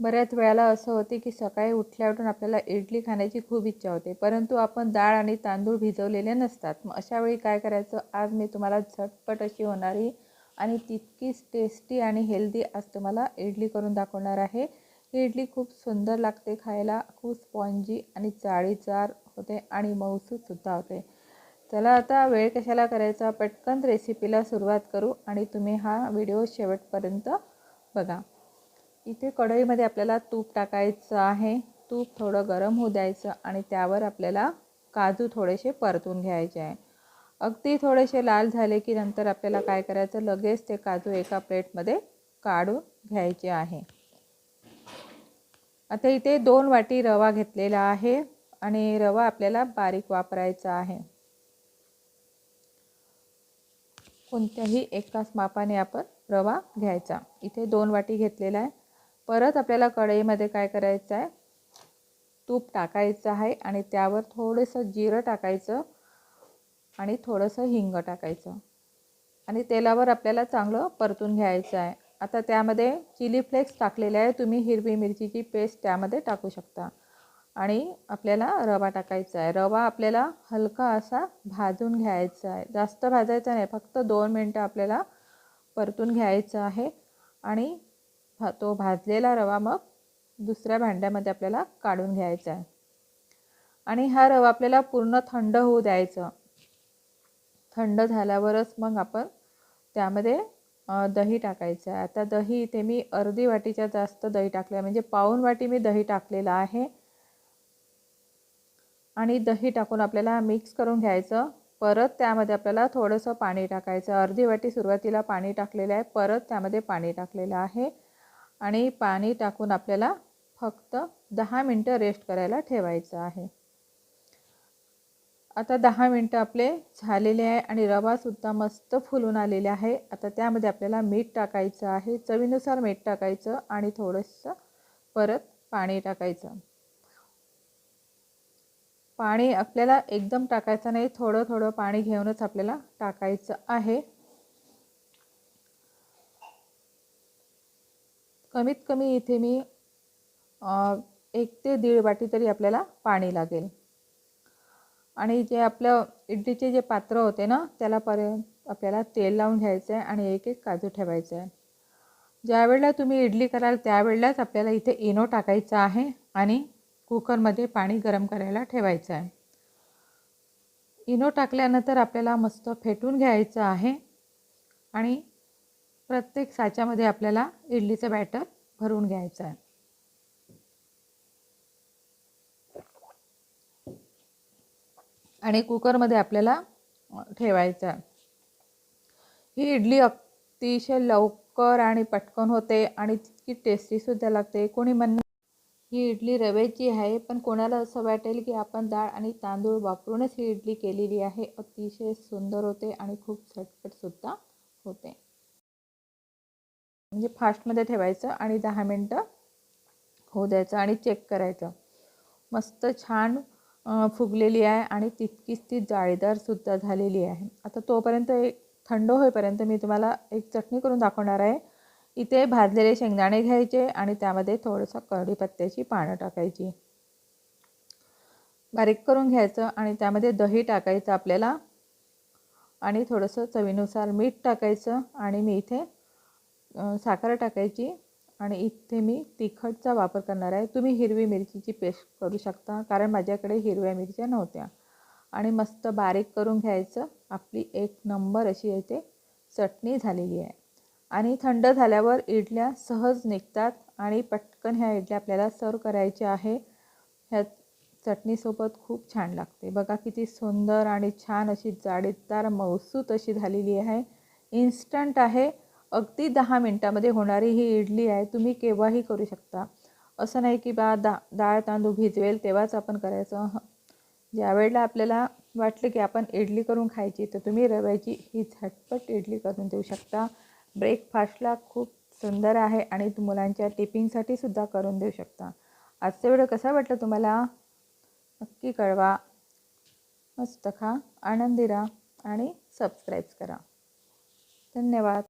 बऱ्याच वेळेला असं होते की सकाळी उठल्या उठून आपल्याला इडली खाण्याची खूप इच्छा होते परंतु आपण डाळ आणि तांदूळ भिजवलेले नसतात. मग अशा वेळी काय करायचं? आज मी तुम्हाला झटपट अशी होणारी आणि तितकीच टेस्टी आणि हेल्दी आज तुम्हाला इडली करून दाखवणार आहे. ही इडली खूप सुंदर लागते खायला खूप स्पॉन्जी आणि जाळीदार होते आणि मऊसूदसुद्धा होते. चला आता वेळ कशाला करायचा? पटकन रेसिपीला सुरुवात करू आणि तुम्ही हा व्हिडिओ शेवटपर्यंत बघा. इथे कढईमध्ये आपल्याला तूप टाकायचं आहे. तूप थोडं गरम होऊ द्यायचं आणि त्यावर आपल्याला काजू थोडेसे परतून घ्यायचे आहे. अगदी थोडेसे लाल झाले की नंतर आपल्याला काय करायचं लगेच ते काजू एका प्लेटमध्ये काढून घ्यायचे आहे. आता इथे दोन वाटी रवा घेतलेला आहे आणि रवा आपल्याला बारीक वापरायचा आहे. कोणत्याही एकाच मापाने आपण रवा घ्यायचा. इथे दोन वाटी घेतलेला आहे. परत आपल्याला कढईमध्ये काय करायचं आहे? तूप टाकायचं आहे आणि त्यावर थोडंसं जिरं टाकायचं आणि थोडंसं हिंग टाकायचं. आणि तेलावर आपल्याला चांगलं परतून घ्यायचं आहे. आता त्यामध्ये चिली फ्लेक्स टाकलेले आहे. तुम्ही हिरवी मिरचीची पेस्ट त्यामध्ये टाकू शकता. आणि आपल्याला रवा टाकायचा आहे. रवा आपल्याला हलका असा भाजून घ्यायचा आहे. जास्त भाजायचा नाही. फक्त दोन मिनटं आपल्याला परतून घ्यायचं आहे. आणि तो भाजलेला रवा मग दुसऱ्या भांड्यामध्ये आपल्याला काढून घ्यायचा आहे. आणि हा रवा आपल्याला पूर्ण थंड होऊ द्यायचं. थंड झाल्यावरच मग आपण त्यामध्ये दही टाकायचं आहे. आता दही इथे मी अर्धी वाटीच्या जास्त दही टाकले आहे म्हणजे पाऊन वाटी मी दही टाकलेलं आहे. आणि दही टाकून आपल्याला मिक्स करून घ्यायचं. परत त्यामध्ये आपल्याला थोडंसं पाणी टाकायचं. अर्धी वाटी सुरुवातीला पाणी टाकलेलं आहे. परत त्यामध्ये पाणी टाकलेलं आहे. आणि पाणी टाकून आपल्याला फक्त दहा मिनटं रेस्ट करायला ठेवायचं आहे. आता दहा मिनटं आपले झालेले आहे आणि रवासुद्धा मस्त फुलून आलेले आहे. आता त्यामध्ये आपल्याला मीठ टाकायचं आहे. चवीनुसार मीठ टाकायचं आणि थोडंसं परत पाणी टाकायचं. पाणी आपल्याला एकदम टाकायचं नाही. थोडं थोडं पाणी घेऊनच आपल्याला टाकायचं आहे. कमीत कमी इथे मी एक ते दीड वाटी तरी आपल्याला पाणी लागेल. आणि जे आपलं इडलीचे जे पात्र होते ना त्याला पर्यंत आपल्याला तेल लावून घ्यायचं आहे आणि एक एक काजू ठेवायचं आहे ज्यावेळेला तुम्ही इडली कराल त्यावेळेलाच आपल्याला इथे इनो टाकायचं आहे आणि कुकरमध्ये पाणी गरम करायला ठेवायचं आहे इनो टाकल्यानंतर आपल्याला मस्त फेटून घ्यायचं आहे आणि प्रत्येक साच्यामध्ये आपल्याला इडलीचं बॅटर भरून घ्यायचं आहे. आणि कुकरमध्ये आपल्याला ठेवायचं आहे. ही इडली अतिशय लवकर आणि पटकन होते आणि तितकी टेस्टीसुद्धा लागते. कोणी म्हण ही इडली रव्याची आहे पण कोणाला असं वाटेल की आपण डाळ आणि तांदूळ वापरूनच ही इडली केलेली आहे. अतिशय सुंदर होते आणि खूप झटपटसुद्धा होते. म्हणजे फास्टमध्ये ठेवायचं आणि दहा मिनटं होऊ द्यायचं आणि चेक करायचं. मस्त छान फुगलेली आहे आणि तितकीच ती जाळीदारसुद्धा झालेली आहे. आता तोपर्यंत एक थंड होईपर्यंत मी तुम्हाला एक चटणी करून दाखवणार आहे. इथे भाजलेले शेंगदाणे घ्यायचे आणि त्यामध्ये थोडंसं कढीपत्त्याची पानं टाकायची. बारीक करून घ्यायचं आणि त्यामध्ये दही टाकायचं आपल्याला. आणि थोडंसं चवीनुसार मीठ टाकायचं आणि मी इथे साखर टाकायची आणि इथे मी तिखटचा वापर करणार आहे. तुम्ही हिरवी मिरचीची पेस्ट करू शकता कारण माझ्याकडे हिरव्या मिरच्या नव्हत्या. आणि मस्त बारीक करून घ्यायचं. आपली एक नंबर अशी येते चटणी झालेली आहे. आणि थंड झाल्यावर इडल्या सहज निघतात आणि पटकन ह्या इडल्या आपल्याला सर्व करायच्या आहे. ह्या चटणीसोबत खूप छान लागते. बघा किती सुंदर आणि छान अशी जाडीदार मौसूत अशी झालेली आहे. इन्स्टंट आहे. अगदी दहा मिनटामध्ये होणारी ही इडली आहे तुम्ही केव्हाही करू शकता. असं नाही की बा दा डाळ तांदूळ भिजवेल तेव्हाच आपण करायचं. ज्या वेळेला आपल्याला वाटलं की आपण इडली करून खायची तर तुम्ही रव्याची ही झटपट इडली करून देऊ शकता. ब्रेकफास्टला खूप सुंदर आहे आणि मुलांच्या टिपिंगसाठी सुद्धा करून देऊ शकता. आजचा व्हिडिओ कसा वाटला तुम्हाला? नक्की कळवा. मस्त खा आनंदी राहा आणि सबस्क्राईब करा. धन्यवाद.